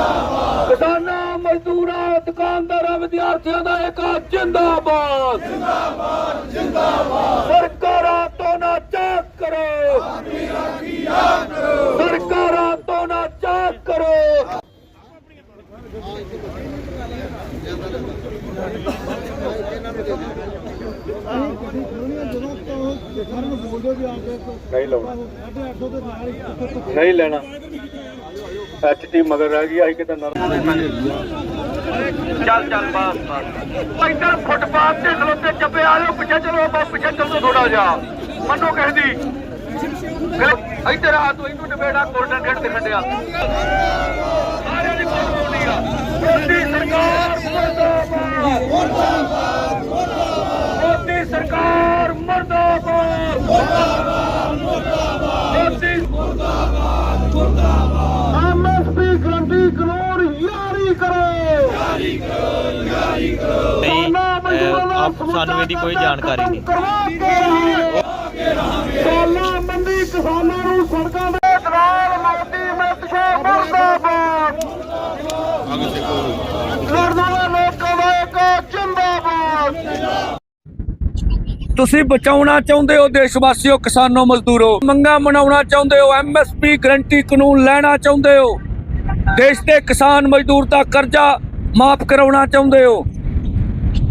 ਜਿੰਦਾਬਾਦ। ਕਿਸਾਨਾਂ ਮਜ਼ਦੂਰਾਂ ਦੁਕਾਨਦਾਰਾਂ ਵਿਦਿਆਰਥੀਆਂ ਦਾ ਇੱਕ ਜਿੰਦਾਬਾਦ। ਜਿੰਦਾਬਾਦ ਜਿੰਦਾਬਾਦ। ਸਰਕਾਰਾਂ ਤੋਂ ਨਾ ਚਾਕ ਕਰੋ। ਸਰਕਾਰਾਂ ਤੋਂ ਨਾ ਚਾਕ ਕਰੋ। ਜਦੋਂ ਤੋਂ ਨੂੰ ਵੀ ਆਪ ਨਹੀਂ ਲਾਉਣਾ ਸਾਡੇ 800 ਦੇ ਨਾਲ ਹੀ ਨਹੀਂ ਲੈਣਾ। ਐਚਟੀ ਮਗਰ ਰਹਿ ਗਈ ਆਈ ਕਿਤੇ ਨਰ ਚੱਲ ਚੱਲ, ਬਾਸ ਬਾਸ। ਇੱਧਰ ਫੁੱਟਪਾਥ ਤੇ ਖਲੋਤੇ ਚੱਪੇ ਆ ਜਾਓ ਪਿੱਛੇ ਚਲੋ ਬਾ ਪਿੱਛੇ ਚੱਲੋ ਥੋੜਾ ਜਿਹਾ। ਮੰਨੋ ਕਹਿੰਦੀ ਇੱਧਰ ਆ ਤੂੰ, ਇਹਨੂੰ ਡਬੇੜਾ ਗੋਲਡਨ ਗੇਟ ਤੇ ਖੰਡਿਆ ਸਾਰਿਆਂ ਦੀ ਕੋਲ ਹੋਣੀ ਆ। ਮੋਦੀ ਸਰਕਾਰ, ਮੁਰਦਾਬਾਦ। ਮੋਦੀ ਸਰਕਾਰ, ਮੁਰਦਾਬਾਦ। ਮੋਦੀ ਐਮਐਸਪੀ ਗਰੰਟੀ ਕਾਨੂੰਨ ਜਾਰੀ ਕਰੋ ਜਾਰੀ ਕਰੋ ਆਪ- ਸਾਨੂੰ ਇਹਦੀ ਕੋਈ ਜਾਣਕਾਰੀ ਨਹੀਂ। ਸਾਲਾਂ ਮੰਦੀ ਕਿਸਾਨਾਂ ਨੂੰ ਸੜਕਾਂ ਦੇ ਦਲਾਲ ਮੋਦੀ ਮਿਲਤਸ਼ਾ ਮੁਰਦਾਬਾਦ। ਲੜਨ ਵਾਲੇ ਲੋਕਾਂ ਦਾ ਇੱਕ ਜਿੰਦਾਬਾਦ। ਤੁਸੀਂ ਬਚਾਉਣਾ ਚਾਹੁੰਦੇ ਹੋ ਦੇਸ਼ ਵਾਸੀਓ ਕਿਸਾਨੋ ਮਜ਼ਦੂਰੋ? ਮੰਗਾ ਮਨਾਉਣਾ ਚਾਹੁੰਦੇ ਹੋ? ਐਮਐਸਪੀ ਗਰੰਟੀ ਕਾਨੂੰਨ ਲੈਣਾ ਚਾਹੁੰਦੇ ਹੋ? ਦੇਸ਼ ਦੇ ਕਿਸਾਨ ਮਜ਼ਦੂਰ ਦਾ ਕਰਜ਼ਾ ਮਾਫ ਕਰਾਉਣਾ ਚਾਹੁੰਦੇ ਹੋ?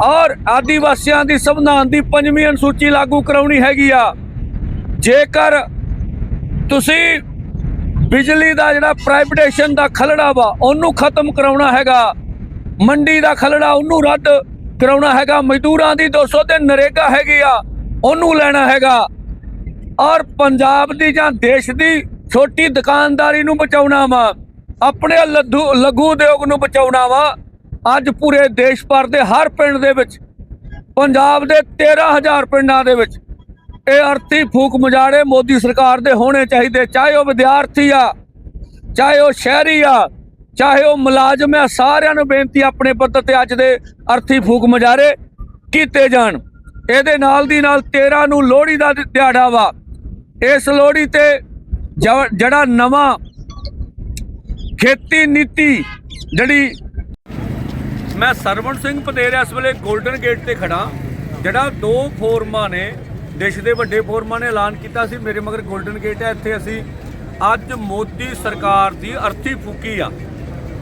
ਔਰ ਆਦੀਵਾਸੀਆਂ ਦੀ ਸੰਵਿਧਾਨ ਦੀ ਪੰਜਵੀਂ ਅਨੁਸੂਚੀ ਲਾਗੂ ਕਰਾਉਣੀ ਹੈਗੀ ਆ। ਜੇਕਰ ਤੁਸੀਂ ਬਿਜਲੀ ਦਾ ਜਿਹੜਾ ਪ੍ਰਾਈਵੇਟੇਸ਼ਨ ਦਾ ਖਲੜਾ ਵਾ, ਉਹਨੂੰ ਖਤਮ ਕਰਾਉਣਾ ਹੈਗਾ, ਮੰਡੀ ਦਾ ਖਲੜਾ ਉਹਨੂੰ ਰੱਦ ਕਰਾਉਣਾ ਹੈਗਾ, ਮਜ਼ਦੂਰਾਂ ਦੀ 200 ਤੇ ਨਰੇਗਾ ਹੈਗੀ ਆ, ਉਹਨੂੰ ਲੈਣਾ ਹੈਗਾ। ਔਰ ਪੰਜਾਬ ਦੀ ਜਾਂ ਦੇਸ਼ ਦੀ ਛੋਟੀ ਦੁਕਾਨਦਾਰੀ ਨੂੰ ਬਚਾਉਣਾ ਵਾ, ਆਪਣੇ ਲੱਧੂ ਲਘੂ ਉਦਯੋਗ ਨੂੰ ਬਚਾਉਣਾ ਵਾ ਅੱਜ ਪੂਰੇ ਦੇਸ਼ ਭਰ ਦੇ ਹਰ ਪਿੰਡ ਦੇ ਵਿੱਚ, ਪੰਜਾਬ ਦੇ 13000 ਪਿੰਡਾਂ ਦੇ ਵਿੱਚ ਇਹ ਅਰਥੀ ਫੂਕ ਮੁਜਾੜੇ ਮੋਦੀ ਸਰਕਾਰ ਦੇ ਹੋਣੇ ਚਾਹੀਦੇ, ਚਾਹੇ ਉਹ ਵਿਦਿਆਰਥੀ ਆ, ਚਾਹੇ ਉਹ ਸ਼ਹਿਰੀ ਆ, ਚਾਹੇ ਉਹ ਮੁਲਾਜ਼ਮ ਆ, ਸਾਰਿਆਂ ਨੂੰ ਬੇਨਤੀ ਆਪਣੇ ਪੱਧਰ ਤੇ ਅੱਜ ਦੇ ਅਰਥੀ ਫੂਕ ਮੁਜਾਰੇ ਕੀਤੇ ਜਾਣ। ਇਹਦੇ ਨਾਲ ਦੀ ਨਾਲ 13 ਨੂੰ ਲੋਹੜੀ ਦਾ ਦਿਹਾੜਾ ਵਾ। ਇਸ ਲੋਹੜੀ ਤੇ ਜ- ਜਿਹੜਾ ਨਵਾਂ ਖੇਤੀ ਨੀਤੀ ਜਿਹੜੀ ਮੈਂ ਸਰਵਣ ਸਿੰਘ ਪਤੇਰ ਇਸ ਵੇਲੇ 골ਡਨ ਗੇਟ ਤੇ ਖੜਾ ਜਿਹੜਾ ਦੋ ਫੋਰਮਾਂ ਨੇ, ਦੇਸ਼ ਦੇ ਵੱਡੇ ਫੋਰਮਾਂ ਨੇ ਐਲਾਨ ਕੀਤਾ ਸੀ, ਮੇਰੇ ਮਗਰ 골ਡਨ ਗੇਟ ਹੈ। ਇੱਥੇ ਅਸੀਂ ਅੱਜ ਮੋਦੀ ਸਰਕਾਰ ਦੀ ਅਰਥੀ ਫੂਕੀ ਆ।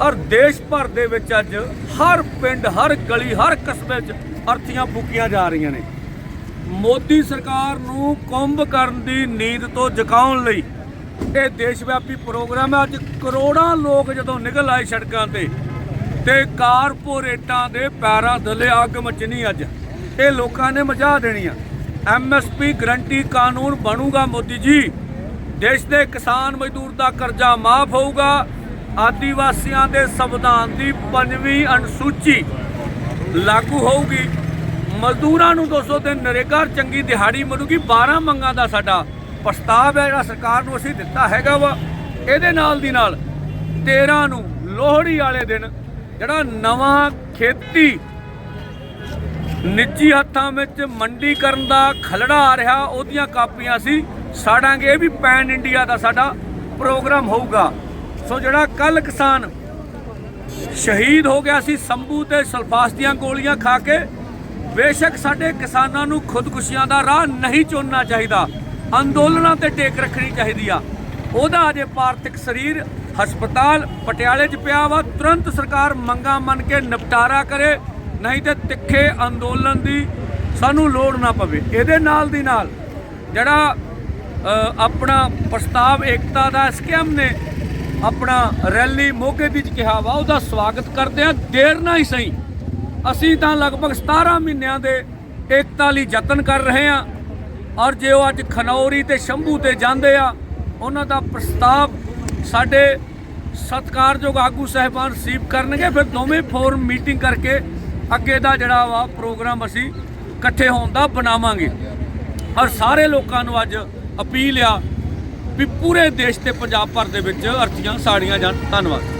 ਔਰ ਦੇਸ਼ ਭਰ ਦੇ ਵਿੱਚ ਅੱਜ ਹਰ ਪਿੰਡ, ਹਰ ਗਲੀ, ਹਰ ਕਸਬੇ 'ਚ ਅਰਥੀਆਂ ਫੂਕੀਆਂ ਜਾ ਰਹੀਆਂ ਨੇ। ਮੋਦੀ ਸਰਕਾਰ ਨੂੰ ਕੁੰਭ ਕਰਨ ਦੀ ਨੀਂਦ ਤੋਂ ਜਗਾਉਣ ਲਈ ਇਹ ਦੇਸ਼ ਵਿਆਪੀ ਪ੍ਰੋਗਰਾਮ ਹੈ। ਅੱਜ ਕਰੋੜਾਂ ਲੋਕ ਜਦੋਂ ਨਿਕਲ ਆਏ ਸੜਕਾਂ ਤੇ ਤੇ ਕਾਰਪੋਰੇਟਾਂ ਦੇ ਪੈਰਾਂ ਥੱਲੇ ਅੱਗ ਮਚਣੀ ਅੱਜ। ਇਹ ਲੋਕਾਂ ਨੇ ਮਜ਼ਾ ਦੇਣੀ ਆ ਐਮਐਸਪੀ ਗਰੰਟੀ ਕਾਨੂੰਨ ਬਣੂਗਾ ਮੋਦੀ ਜੀ। ਦੇਸ਼ ਦੇ ਕਿਸਾਨ ਮਜ਼ਦੂਰ ਦਾ ਕਰਜ਼ਾ ਮਾਫ ਹੋਊਗਾ। ਆਦੀਵਾਸੀਆਂ ਦੇ ਸੰਵਿਧਾਨ ਦੀ ਪੰਜਵੀਂ ਅਨੁਸੂਚੀ ਲਾਗੂ ਹੋਊਗੀ। ਮਜ਼ਦੂਰਾਂ ਨੂੰ 200 ਦਿਨ ਨਰੇਗਾ ਚੰਗੀ ਦਿਹਾੜੀ ਮਿਲੂਗੀ। 12 ਮੰਗਾਂ ਦਾ ਸਾਡਾ ਪ੍ਰਸਤਾਵ ਹੈ, ਜਿਹੜਾ ਸਰਕਾਰ ਨੂੰ ਅਸੀਂ ਦਿੱਤਾ ਹੈਗਾ ਵਾ। ਇਹਦੇ ਨਾਲ ਦੀ ਨਾਲ 13 ਨੂੰ ਲੋਹੜੀ ਵਾਲੇ ਦਿਨ ਜਿਹੜਾ ਨਵਾਂ ਖੇਤੀ ਨਿੱਜੀ ਹੱਥਾਂ ਵਿੱਚ ਮੰਡੀਕਰਨ ਦਾ ਖਲੜਾ ਆ ਰਿਹਾ, ਉਹਦੀਆਂ ਕਾਪੀਆਂ ਸੀ ਸਾੜਾਂਗੇ। ਇਹ ਵੀ ਪੈਨ ਇੰਡੀਆ ਦਾ ਸਾਡਾ ਪ੍ਰੋਗਰਾਮ ਹੋਊਗਾ। ਸੋ ਜਿਹੜਾ ਕੱਲ ਕਿਸਾਨ ਸ਼ਹੀਦ ਹੋ ਗਿਆ ਸੀ, ਸੰਭੂ ਤੇ ਸਲਫਾਸ ਦੀਆਂ ਗੋਲੀਆਂ ਖਾ ਕੇ, ਬੇਸ਼ੱਕ ਸਾਡੇ ਕਿਸਾਨਾਂ ਨੂੰ ਖੁਦਕੁਸ਼ੀਆਂ ਦਾ ਰਾਹ ਨਹੀਂ ਚੁਣਨਾ ਚਾਹੀਦਾ। ਅੰਦੋਲਨਾਂ ਤੇ ਟੇਕ ਰੱਖਣੀ ਚਾਹੀਦੀ ਆ। ਉਹਦਾ ਅਜੇ ਪਾਰਥਿਕ ਸਰੀਰ ਹਸਪਤਾਲ ਪਟਿਆਲੇ 'ਚ ਪਿਆ ਵਾ, ਤੁਰੰਤ ਸਰਕਾਰ ਮੰਗਾ ਮੰਨ ਕੇ ਨਿਪਟਾਰਾ ਕਰੇ, ਨਹੀਂ ਤੇ ਤਿੱਖੇ ਅੰਦੋਲਨ ਦੀ ਸਾਨੂੰ ਲੋੜ ਨਾ ਪਵੇ। ਇਹਦੇ ਨਾਲ ਦੀ ਨਾਲ ਜਿਹੜਾ ਆਪਣਾ ਪ੍ਰਸਤਾਵ ਏਕਤਾ ਦਾ ਸਕੀਮ ਨੇ ਆਪਣਾ ਰੈਲੀ ਮੋਗੇ ਦੀ ਚ ਕਿਹਾ ਵਾ, ਉਹਦਾ ਸਵਾਗਤ ਕਰਦੇ ਆ ਦੇਰ ਨਾ ਹੀ ਸਹੀ। ਅਸੀਂ ਤਾਂ ਲਗਭਗ 17 ਮਹੀਨਿਆਂ ਦੇ ਏਕਤਾ ਲਈ ਯਤਨ ਕਰ ਰਹੇ ਆ ਔਰ ਜੇ ਉਹ ਅੱਜ ਖਨੌਰੀ ਤੇ ਸ਼ੰਭੂ ਤੇ ਜਾਂਦੇ ਆ, ਉਹਨਾਂ ਦਾ ਪ੍ਰਸਤਾਵ ਸਾਡੇ ਸਤਿਕਾਰਯੋਗ ਆਗੂ ਸਹਿਬਾਨ ਰਿਸੀਵ ਕਰਨਗੇ, ਫਿਰ ਦੋਵੇਂ ਫੋਰਮ ਮੀਟਿੰਗ ਕਰਕੇ ਅੱਗੇ ਦਾ ਜਿਹੜਾ ਵਾ ਪ੍ਰੋਗਰਾਮ ਅਸੀਂ ਇਕੱਠੇ ਹੋਣ ਦਾ ਬਣਾਵਾਂਗੇ। ਔਰ ਸਾਰੇ ਲੋਕਾਂ ਨੂੰ ਅੱਜ ਅਪੀਲ ਆ ਵੀ ਪੂਰੇ ਦੇਸ਼ ਤੇ ਪੰਜਾਬ ਭਰ ਦੇ ਵਿੱਚ ਅਰਥੀਆਂ ਸਾੜੀਆਂ ਜਾਣ। ਧੰਨਵਾਦ।